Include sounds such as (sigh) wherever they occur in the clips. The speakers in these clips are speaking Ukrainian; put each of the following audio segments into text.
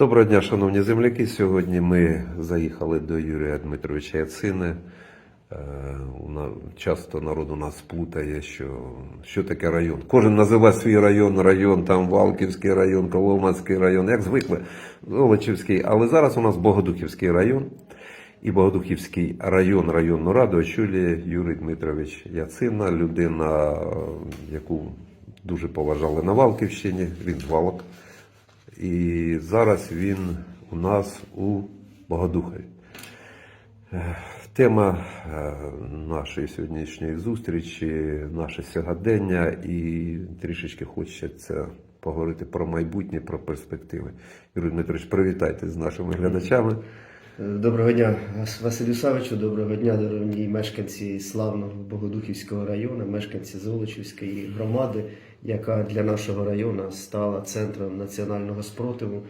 Доброго дня, шановні земляки. Сьогодні ми заїхали до Юрія Дмитровича Яцини. Е, Часто народ у нас плутає, що, що таке район. Кожен називає свій район, район, там Валківський район, Коломацький район, як звикли, Золочівський. Але зараз у нас Богодухівський район. І Богодухівський район, районну раду очолює Юрій Дмитрович Яцина, людина, е, яку дуже поважали на Валківщині, він з Валок. І зараз він у нас у Богодухові. Е, Тема е, нашої сьогоднішньої зустрічі, наше сьогодення, і трішечки хочеться поговорити про майбутнє, про перспективи. Юрій Дмитрович, привітайте з нашими глядачами. Доброго дня, Василю Савичу, доброго дня, дорогі мешканці славного Богодухівського району, мешканці Золочівської громади, яка для нашого району стала центром національного спротиву.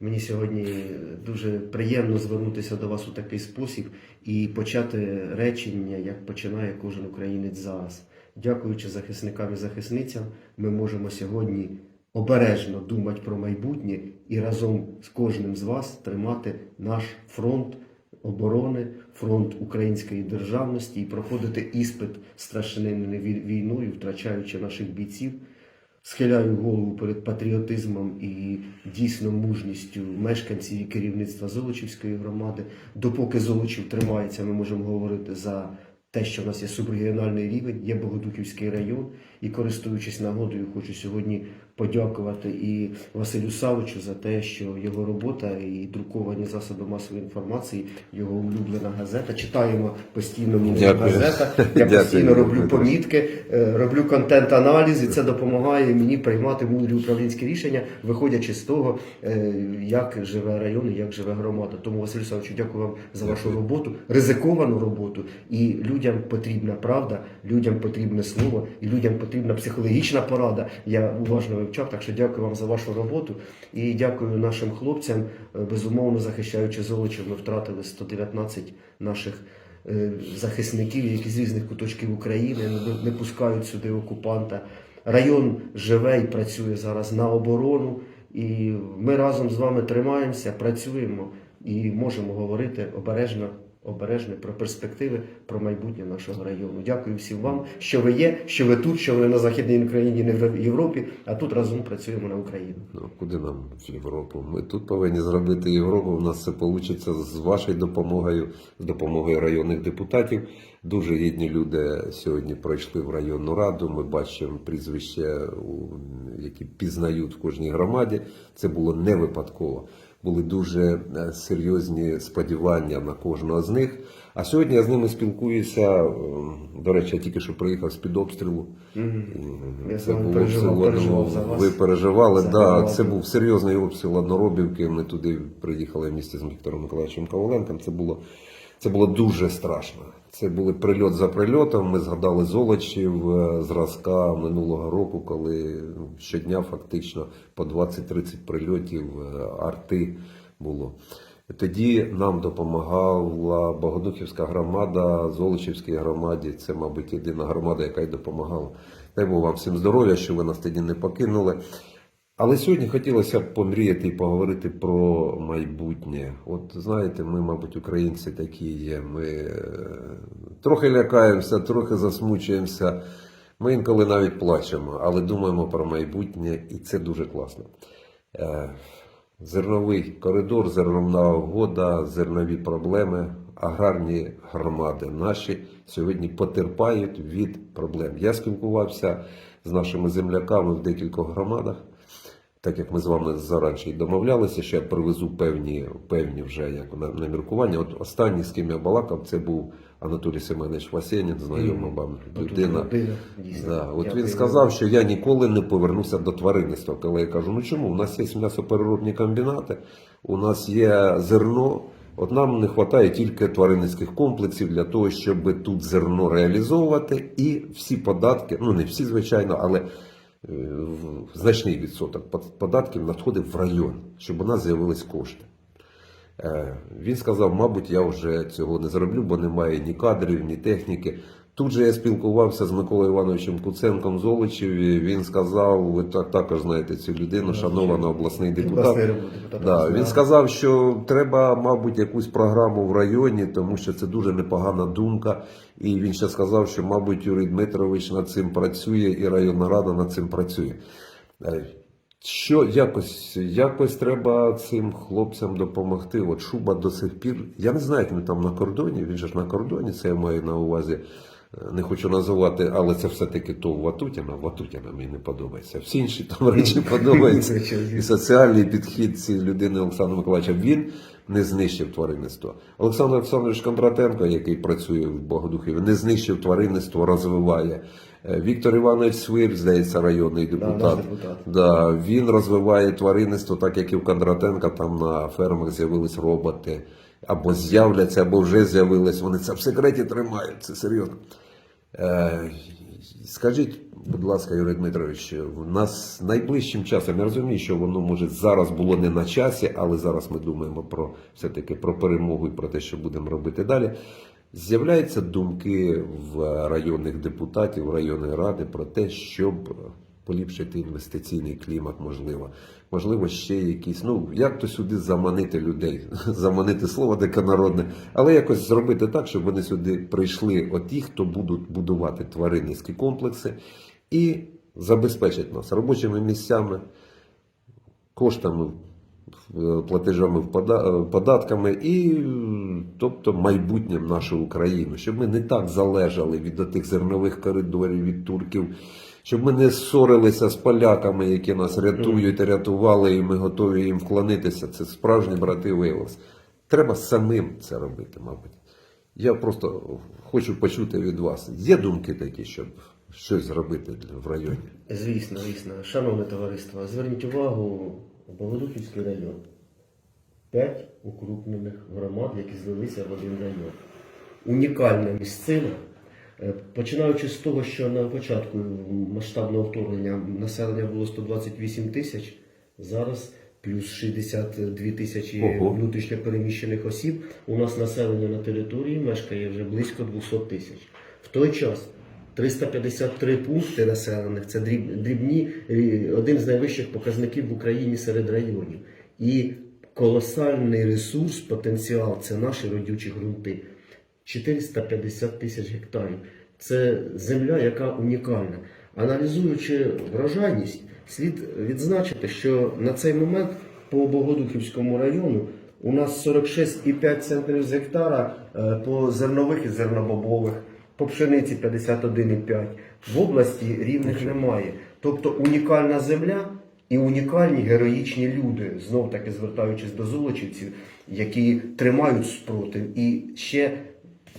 Мені сьогодні дуже приємно звернутися до вас у такий спосіб і почати речення, як починає кожен українець зараз. Дякуючи захисникам і захисницям, ми можемо сьогодні обережно думати про майбутнє і разом з кожним з вас тримати наш фронт оборони, фронт української державності і проходити іспит страшною війною, втрачаючи наших бійців. Схиляю голову перед патріотизмом і дійсно мужністю мешканців і керівництва Золочівської громади. Допоки Золочів тримається, ми можемо говорити за те, що в нас є субрегіональний рівень, є Богодухівський район. І користуючись нагодою, хочу сьогодні подякувати і Василю Савичу за те, що його робота і друковані засоби масової інформації, його улюблена газета. Читаємо постійно мені Дякую. газета. Я (laughs) постійно роблю помітки, е, роблю контент-аналіз, і це допомагає мені приймати мудрі управлінські рішення, виходячи з того, е, як живе район і як живе громада. Тому Василю Савичу, дякую вам за вашу роботу, ризиковану роботу. І людям потрібна правда, людям потрібне слово, і людям потрібна психологічна порада. Я уважно вивчав, так що дякую вам за вашу роботу і дякую нашим хлопцям. Е, Безумовно, захищаючи Золочів, ми втратили 119 наших е, захисників, які з різних куточків України не, не пускають сюди окупанта. Район живе і працює зараз на оборону, і ми разом з вами тримаємося, працюємо і можемо говорити обережно. Обережно про перспективи, про майбутнє нашого району. Дякую всім вам, що ви є, що ви тут, що ви на Західній Україні, не в Європі, а тут разом працюємо на Україну. Ну, куди нам в Європу? Ми тут повинні зробити Європу. У нас це вийде з вашою допомогою, з допомогою районних депутатів. Дуже гідні люди сьогодні пройшли в районну раду. Ми бачимо прізвища, які пізнають в кожній громаді. Це було не випадково. Були дуже е, серйозні сподівання на кожного з них. А сьогодні я з ними спілкуюся. Ем, До речі, я тільки що приїхав з під обстрілу. Це було переживав, переживав за вас. Ви переживали, да, це був серйозний обстріл Одноробівки. Ми туди приїхали в місті з Віктором Миколаївичем Коваленком. Це було, це було дуже страшно. Це були прильот за прильотом. Ми згадали золочів е, зразка минулого року, коли щодня фактично по 20-30 прильотів е, арти було. Тоді нам допомагала Богодухівська громада, Золочівській громаді. Це, мабуть, єдина громада, яка й допомагала. Дай Бог вам всім здоров'я, що ви нас тоді не покинули. Але сьогодні хотілося б помріяти і поговорити про майбутнє. От знаєте, ми, мабуть, українці такі є. Ми е, трохи лякаємося, трохи засмучуємося. Ми інколи навіть плачемо, але думаємо про майбутнє, і це дуже класно. Е, Зерновий коридор, зерновна угода, зернові проблеми, аграрні громади наші сьогодні потерпають від проблем. Я спілкувався з нашими земляками в декількох громадах, так як ми з вами заранше й домовлялися, що я привезу певні, певні вже як на, на міркування. От останній, з ким я балакав, це був Анатолій Семенович Васенін, знайома вам людина. Да, от він сказав, що я ніколи не повернуся до тваринництва. Коли я кажу, ну чому? У нас є м'ясопереробні комбінати, у нас є зерно. От нам не вистачає тільки тваринницьких комплексів для того, щоб тут зерно реалізовувати, і всі податки, ну не всі, звичайно, але значний відсоток податків надходив в район, щоб у нас з'явились кошти. Е, Він сказав, мабуть, я вже цього не зроблю, бо немає ні кадрів, ні техніки. Тут же я спілкувався з Миколою Івановичем Куценком з Оличеві. Він сказав, ви так також знаєте цю людину, шанована обласний депутат. Да, він сказав, що треба, мабуть, якусь програму в районі, тому що це дуже непогана думка. І він ще сказав, що, мабуть, Юрій Дмитрович над цим працює, і районна рада над цим працює. Е, Що якось, якось треба цим хлопцям допомогти. От Шуба до сих пір. Я не знаю, як він там на кордоні. Він же ж на кордоні, це я маю на увазі. Не хочу називати, але це все-таки то Ватутіна. Ватутіна мені не подобається. Всі інші там речі подобаються. І соціальний підхід цієї людини Олександра Миколаївича, він не знищив тваринництво. Олександр Олександрович Кондратенко, який працює в Богодухові, не знищив тваринництво, розвиває. Е, Віктор Іванович Свир, здається, районний депутат. депутат. Да, він розвиває тваринництво, так як і в Кондратенка, там на фермах з'явились роботи. Або з'являться, або вже з'явились. Вони це в секреті тримають, це серйозно. Е, скажіть, будь ласка, Юрій Дмитрович, в нас найближчим часом, я розумію, що воно може зараз було не на часі, але зараз ми думаємо про все-таки про перемогу і про те, що будемо робити далі. З'являються думки в районних депутатів, районної ради про те, щоб поліпшити інвестиційний клімат, можливо. Можливо, ще якісь, ну як то сюди заманити людей, (laughs) заманити слово таке народне, але якось зробити так, щоб вони сюди прийшли, оті, хто будуть будувати тваринницькі комплекси і забезпечать нас робочими місцями, коштами, платежами е, податками і тобто майбутнім нашу Україну, щоб ми не так залежали від тих зернових коридорів, від турків, щоб ми не ссорилися з поляками, які нас рятують, рятували, і ми готові їм вклонитися. Це справжні брати виявилися. Треба самим це робити, мабуть. Я просто хочу почути від вас. Є думки такі, щоб щось зробити в районі? Звісно, звісно. Шановне товариство, зверніть увагу, Богодухівський район. П'ять укрупнених громад, які злилися в один район. Унікальна місцина. Е, Починаючи з того, що на початку масштабного вторгнення населення було 128 тисяч, зараз плюс 62 тисячі Ого. внутрішньо переміщених осіб. У нас населення на території мешкає вже близько 200 тисяч. В той час 353 пункти населених це дрібні, е, один з найвищих показників в Україні серед районів. І колосальний ресурс, потенціал це наші родючі ґрунти. 450 тисяч гектарів. Це земля, яка унікальна. Аналізуючи врожайність, слід відзначити, що на цей момент по Богодухівському району у нас 46,5 центрів з гектара е, по зернових і зернобобових, по пшениці 51,5. В області рівних немає. Тобто унікальна земля і унікальні героїчні люди, знов таки звертаючись до золочівців, які тримають спротив і ще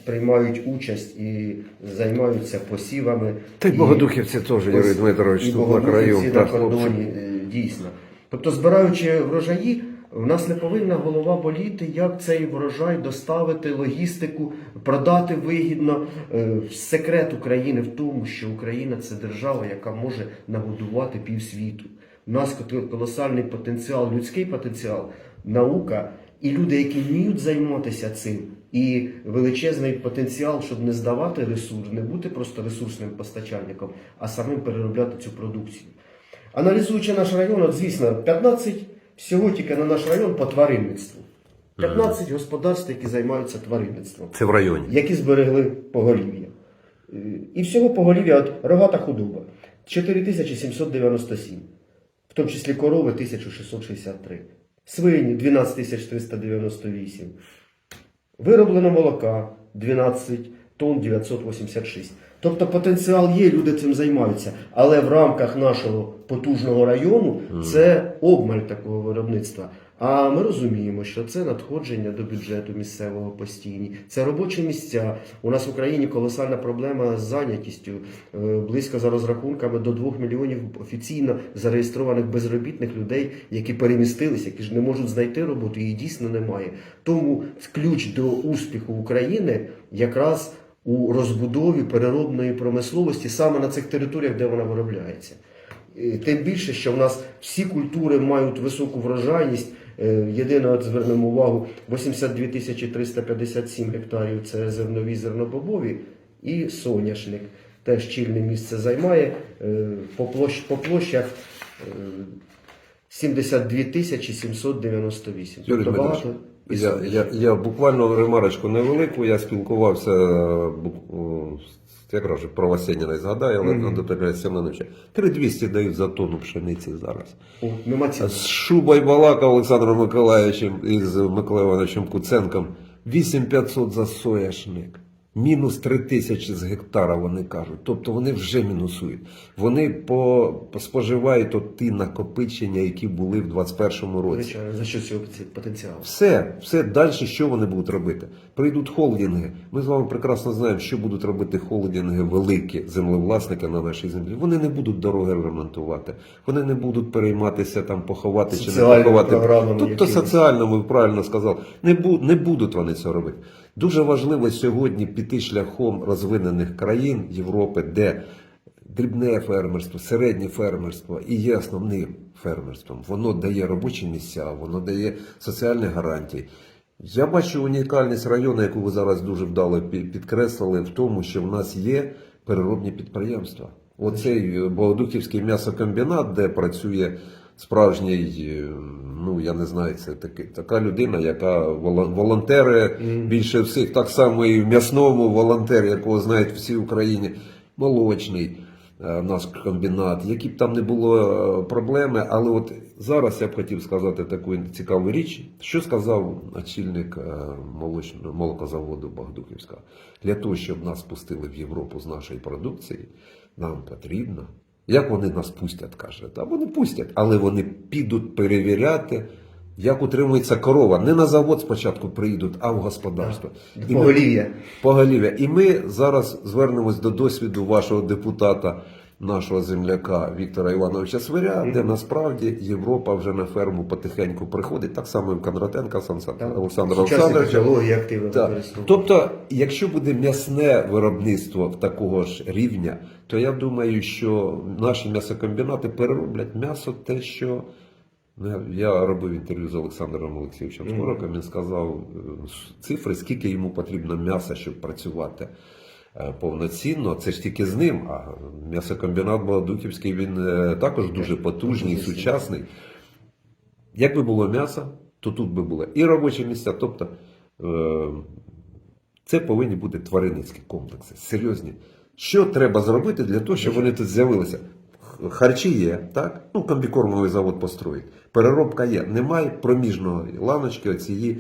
приймають участь і займаються посівами. Та й Богодухівці теж, Юрій Дмитрович, тут на краю. на кордоні, е, дійсно. Тобто, збираючи врожаї, в нас не повинна голова боліти, як цей врожай доставити, логістику, продати вигідно. Е, Секрет України в тому, що Україна це держава, яка може нагодувати півсвіту. У нас колосальний потенціал, людський потенціал, наука і люди, які вміють займатися цим, і величезний потенціал, щоб не здавати ресурс, не бути просто ресурсним постачальником, а самим переробляти цю продукцію. Аналізуючи наш район, от, звісно, 15 всього тільки на наш район по тваринництву. 15 господарств, які займаються тваринництвом, Це в районі. які зберегли поголів'я. І всього поголів'я от, рогата худоба 4797, в тому числі корови 1663, свині 12398, вироблено молока 12 тонн 986. Тобто потенціал є, люди цим займаються. Але в рамках нашого потужного району це обмаль такого виробництва. А ми розуміємо, що це надходження до бюджету місцевого постійні, це робочі місця. У нас в Україні колосальна проблема з зайнятістю. Е, Близько за розрахунками до 2 мільйонів офіційно зареєстрованих безробітних людей, які перемістилися, які ж не можуть знайти роботу, її дійсно немає. Тому ключ до успіху України якраз у розбудові переробної промисловості саме на цих територіях, де вона виробляється. Тим більше, що в нас всі культури мають високу врожайність. Е, Єдине, от звернемо увагу, 82 тисячі 357 гектарів це зернові зернобобові і соняшник. Теж чільне місце займає е, по, площах е, 72 тисячі 798. Юрій Тобто Дмитрович, багато Я, я, я буквально ремарочку невелику, я спілкувався якраз же про Васеніна згадаю, але Мгм. mm Анатолія Семеновича. 3200 дають за тонну пшениці зараз. О, нема ціни. З Шубой балакав Олександром Миколаївичем і з Миколаєм Івановичем Куценком. 8500 за соняшник. Мінус 3 тисячі з гектара, вони кажуть. Тобто вони вже мінусують. Вони по, по- споживають от ті накопичення, які були в 2021 році. За що цього потенціал? Все, все далі, що вони будуть робити? Прийдуть холдинги. Ми з вами прекрасно знаємо, що будуть робити холдинги великі землевласники на нашій землі. Вони не будуть дороги ремонтувати, вони не будуть перейматися там поховати чи не поховати. Тобто якимись. соціально, ви правильно сказали, не, бу, не будуть вони цього робити. Дуже важливо сьогодні піти шляхом розвинених країн Європи, де дрібне фермерство, середнє фермерство і є основним фермерством. Воно дає робочі місця, воно дає соціальні гарантії. Я бачу унікальність району, яку ви зараз дуже вдало підкреслили, в тому, що в нас є переробні підприємства. Оцей е, Богодухівський м'ясокомбінат, де працює справжній, е, ну я не знаю, це таки, така людина, яка волон- волонтери більше всіх, так само і в м'ясному волонтер, якого знають всі в Україні, молочний е, наш комбінат, які б там не було е, проблеми, але от зараз я б хотів сказати таку цікаву річ, що сказав очільник молочного молокозаводу Багдухівська. Для того, щоб нас пустили в Європу з нашої продукції, нам потрібно. Як вони нас пустять, каже, та вони пустять, але вони підуть перевіряти, як утримується корова. Не на завод спочатку приїдуть, а в господарство. Поголів'я. Поголів'я. І ми зараз звернемось до досвіду вашого депутата, нашого земляка Віктора Івановича Свиря, де насправді Європа вже на ферму потихеньку приходить, так само і в Кондратенка. Олександра Олександровича. Тобто, якщо буде м'ясне виробництво такого ж рівня, то я думаю, що наші м'ясокомбінати перероблять м'ясо те, що Ну, я- робив інтерв'ю з Олександром Олексійовичем. Скороком. Він сказав е, цифри, скільки йому потрібно м'яса, щоб працювати повноцінно. Це ж тільки з ним. А м'ясокомбінат Молодухівський він е, також дуже потужний, сучасний. Якби було м'ясо, то тут би було і робочі місця. Тобто е, це повинні бути тваринницькі комплекси, серйозні. Що треба зробити для того, щоб вони тут з'явилися? Харчі є, так? Ну, комбікормовий завод построїть. Переробка є. Немає проміжної ланочки оцієї е,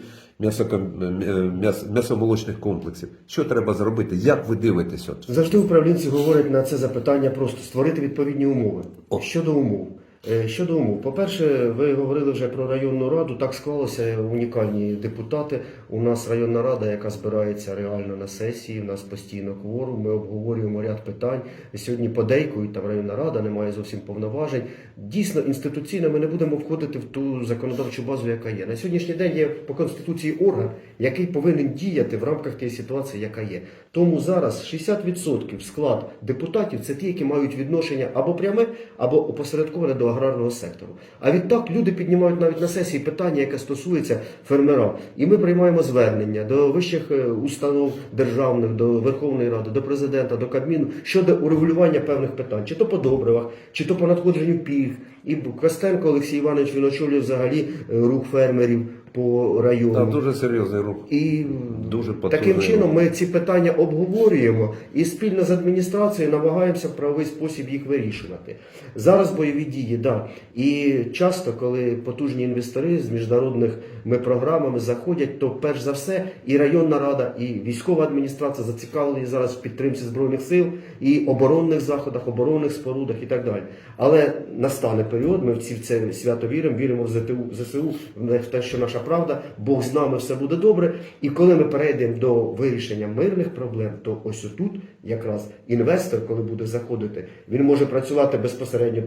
м'ясомолочних комплексів. Що треба зробити? Як ви дивитесь? От? Завжди управлінці говорять на це запитання просто створити відповідні умови. О. Щодо умов. Е, Щодо умов, по-перше, ви говорили вже про районну раду. Так склалося унікальні депутати. У нас районна рада, яка збирається реально на сесії. У нас постійно кворум. Ми обговорюємо ряд питань. Сьогодні подейкують там районна рада, немає зовсім повноважень. Дійсно, інституційно ми не будемо входити в ту законодавчу базу, яка є. На сьогоднішній день є по конституції орган, який повинен діяти в рамках тієї ситуації, яка є. Тому зараз 60% склад депутатів це ті, які мають відношення або пряме, або опосередковане до аграрного сектору. А відтак люди піднімають навіть на сесії питання, яке стосується фермера. І ми приймаємо звернення до вищих е, установ державних, до Верховної Ради, до президента, до Кабміну щодо урегулювання певних питань, чи то по добривах, чи то по надходженню пільг. І Костенко Олексій Іванович він очолює взагалі е, рух фермерів по району. Там дуже серйозний рух. І Дуже таким чином ми ці питання обговорюємо і спільно з адміністрацією намагаємося в правовий спосіб їх вирішувати. Зараз бойові дії, да. І часто, коли потужні інвестори з міжнародними програмами заходять, то перш за все і районна рада, і військова адміністрація зацікавлені зараз в підтримці збройних сил і оборонних заходах, оборонних спорудах і так далі. Але настане період, ми всі в це свято віримо, віримо в ЗТУ, в ЗСУ, в те, що наша правда, Бог з нами все буде добре. І коли ми перейдемо до вирішення мирних проблем, то ось отут якраз інвестор, коли буде заходити, він може працювати безпосередньо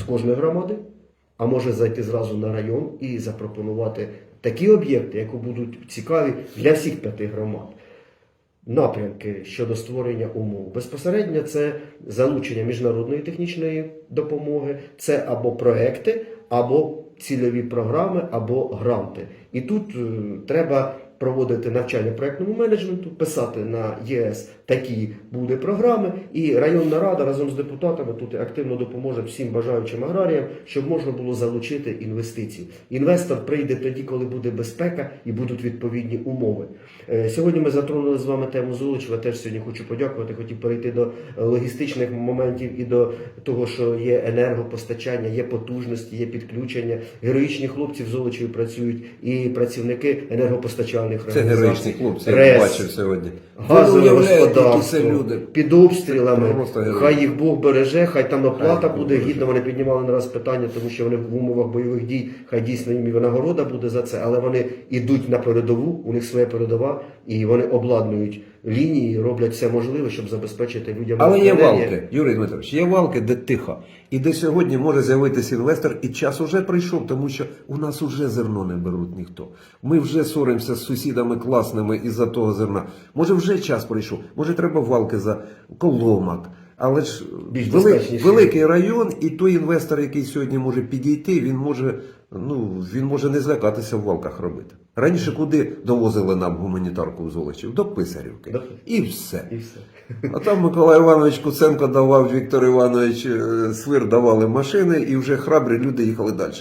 з кожної громади, а може зайти зразу на район і запропонувати такі об'єкти, які будуть цікаві для всіх п'яти громад напрямки щодо створення умов. Безпосередньо це залучення міжнародної технічної допомоги, це або проекти, або цільові програми, або гранти. І тут е, треба проводити навчання проектному менеджменту, писати на ЄС такі буде програми, і районна рада разом з депутатами тут активно допоможе всім бажаючим аграріям, щоб можна було залучити інвестиції. Інвестор прийде тоді, коли буде безпека і будуть відповідні умови. Е, Сьогодні ми затронули з вами тему Золочева. Теж сьогодні хочу подякувати. Хотів перейти до логістичних моментів і до того, що є енергопостачання, є потужності, є підключення. Героїчні хлопці в Золочеві працюють і працівники енергопостачальних Це героїчні хлопці, я бачив сьогодні. газове господарство люди. під обстрілами. Хай їх Бог береже, хай там оплата Хай буде береже. гідна. Вони піднімали на раз питання, тому що вони в умовах бойових дій, хай дійсно їм і винагорода буде за це, але вони йдуть на передову, у них своя передова, і вони обладнують лінії, роблять все можливе, щоб забезпечити людям. Але є валки, Юрій Дмитрович, є валки, де тихо. І де сьогодні може з'явитися інвестор, і час уже прийшов, тому що у нас уже зерно не беруть ніхто. Ми вже соримося з сусідами класними із-за того зерна. Може, вже час прийшов, може, треба валки за коломак. Але ж Більш вели- великий район, і той інвестор, який сьогодні може підійти, він може, ну, він може не злякатися в валках робити. Раніше куди довозили нам гуманітарку в Золочів? До Писарівки. До- І все. І все. (laughs) А там Миколай Іванович Куценко давав, Віктор Іванович е, Свир давали машини, і вже храбрі люди їхали далі.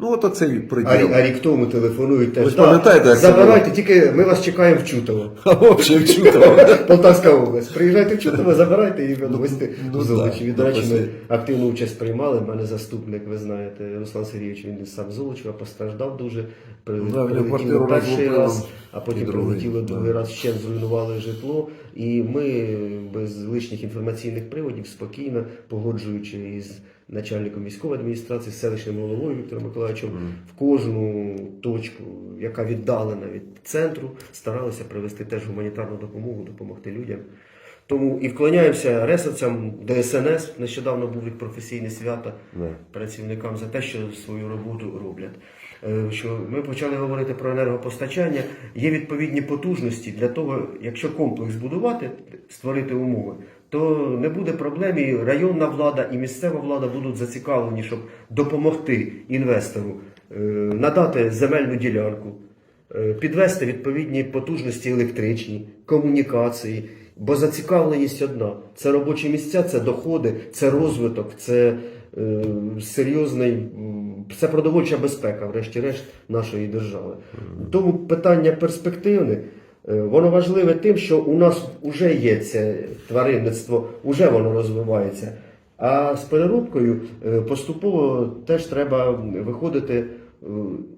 Ну, от оцей приділ. А, а рік тому телефонують теж. Ви ж пам'ятаєте, як це забирайте, тільки ми вас чекаємо в Чутово. (laughs) А взагалі Чутово. (laughs) Полтавська область. Приїжджайте в Чутово, забирайте і відвозьте ну в Золочі. да, Від речі, ну, ми активну участь приймали. У мене заступник, ви знаєте, Руслан Сергійович, він сам з Золочева постраждав дуже. Прилетіло квартиру перший раз, а потім прилетіло другий раз, ще зруйнували житло. І ми без лишніх інформаційних приводів спокійно, погоджуючи із начальником військової адміністрації, селищним головою Віктором Миколаївичем, в кожну точку, яка віддалена від центру, старалися привести теж гуманітарну допомогу, допомогти людям. Тому і вклоняємося ресовцям ДСНС. Нещодавно був їх професійне свято працівникам за те, що свою роботу роблять. Е, Що ми почали говорити про енергопостачання. Є відповідні потужності для того, якщо комплекс будувати, створити умови, то не буде проблем. І районна влада і місцева влада будуть зацікавлені, щоб допомогти інвестору е, надати земельну ділянку, е, підвести відповідні потужності електричні, комунікації. Бо зацікавленість одна: це робочі місця, це доходи, це розвиток, це серйозний, це продовольча безпека, врешті-решт, нашої держави. Тому питання перспективне. Е, Воно важливе тим, що у нас вже є це тваринництво, вже воно розвивається. А з переробкою е, поступово теж треба виходити е,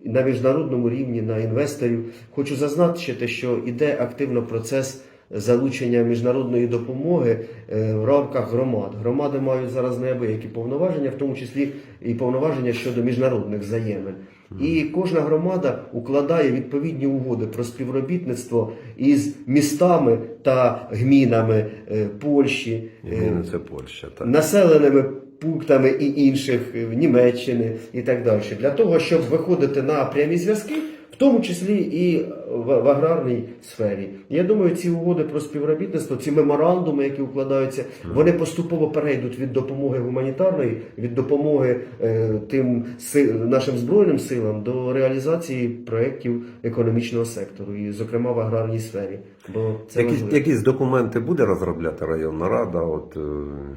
на міжнародному рівні на інвесторів. Хочу зазначити, що йде активно процес залучення міжнародної допомоги е, в рамках громад. Громади мають зараз неабиякі повноваження, в тому числі і повноваження щодо міжнародних взаємин. І кожна громада укладає відповідні угоди про співробітництво із містами та гмінами е, Польщі, е, Ні, це Польща. Так. населеними пунктами і інших Німеччини і так далі, для того, щоб виходити на прямі зв'язки, в тому числі і в, в аграрній сфері. Я думаю, ці угоди про співробітництво, ці меморандуми, які укладаються, вони поступово перейдуть від допомоги гуманітарної, від допомоги е, тим си- нашим збройним силам до реалізації проєктів економічного сектору, і, зокрема, в аграрній сфері. Бо це важливо. якісь документи буде розробляти районна рада? От, е,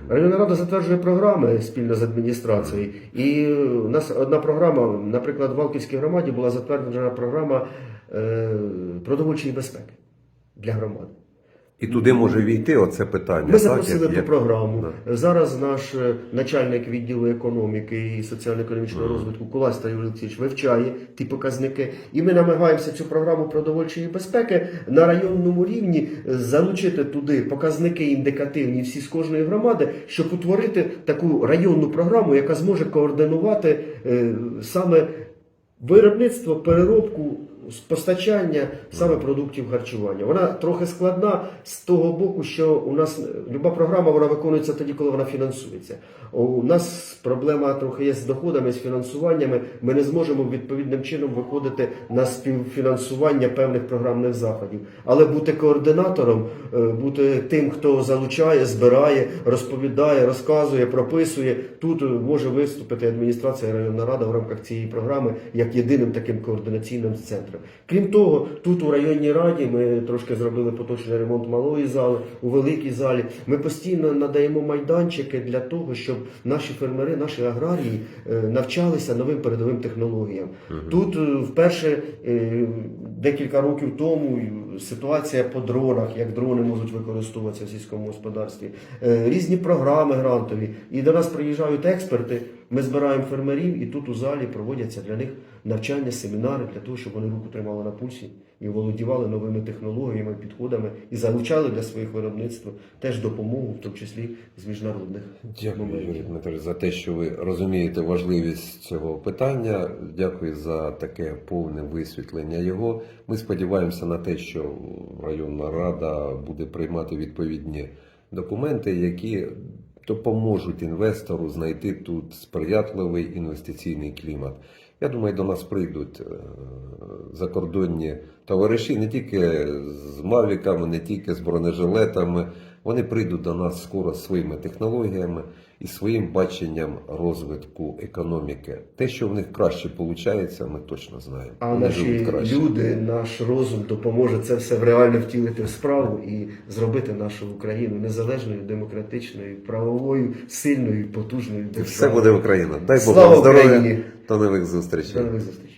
Районна рада затверджує програми спільно з адміністрацією. І у нас одна програма, наприклад, в Валківській громаді була затверджена програма е, продовольчої безпеки для громади. І туди може війти оце питання. Ми запросили ту програму. Зараз наш е, начальник відділу економіки і соціально-економічного розвитку Куласта Юрій Олексійович вивчає ті показники. І ми намагаємося цю програму продовольчої безпеки на районному рівні залучити туди показники індикативні всі з кожної громади, щоб утворити таку районну програму, яка зможе координувати е, саме виробництво, переробку, постачання саме продуктів харчування. Вона трохи складна з того боку, що у нас люба програма вона виконується тоді, коли вона фінансується. У нас проблема трохи є з доходами, з фінансуваннями. Ми не зможемо відповідним чином виходити на співфінансування певних програмних заходів. Але бути координатором, е, бути тим, хто залучає, збирає, розповідає, розказує, прописує. Тут може виступити адміністрація районна рада в рамках цієї програми як єдиним таким координаційним центром. Крім того, тут у районній раді ми трошки зробили поточний ремонт малої зали, у великій залі. Ми постійно надаємо майданчики для того, щоб наші фермери, наші аграрії е, навчалися новим передовим технологіям. Тут е, вперше е, декілька років тому ситуація по дронах, як дрони можуть використовуватися в сільському господарстві, е, різні програми грантові. І до нас приїжджають експерти. Ми збираємо фермерів, і тут у залі проводяться для них навчання, семінари для того, щоб вони руку тримали на пульсі і володівали новими технологіями, підходами і залучали для своїх виробництв теж допомогу, в тому числі з міжнародних Дякую, моментів. Юрій за те, що ви розумієте важливість цього питання. Дякую за таке повне висвітлення його. Ми сподіваємося на те, що районна рада буде приймати відповідні документи, які допоможуть інвестору знайти тут сприятливий інвестиційний клімат. Я думаю, до нас прийдуть е, закордонні товариші не тільки з мавіками, не тільки з бронежилетами. Вони прийдуть до нас скоро своїми технологіями і своїм баченням розвитку економіки. Те, що в них краще виходить, ми точно знаємо. А Вони наші люди, наш розум допоможе це все в реально втілити в справу і зробити нашу Україну незалежною, демократичною, правовою, сильною, потужною державою. все буде Україна. Дай Бог вам здоров'я. До нових зустрічей. До нових зустрічей.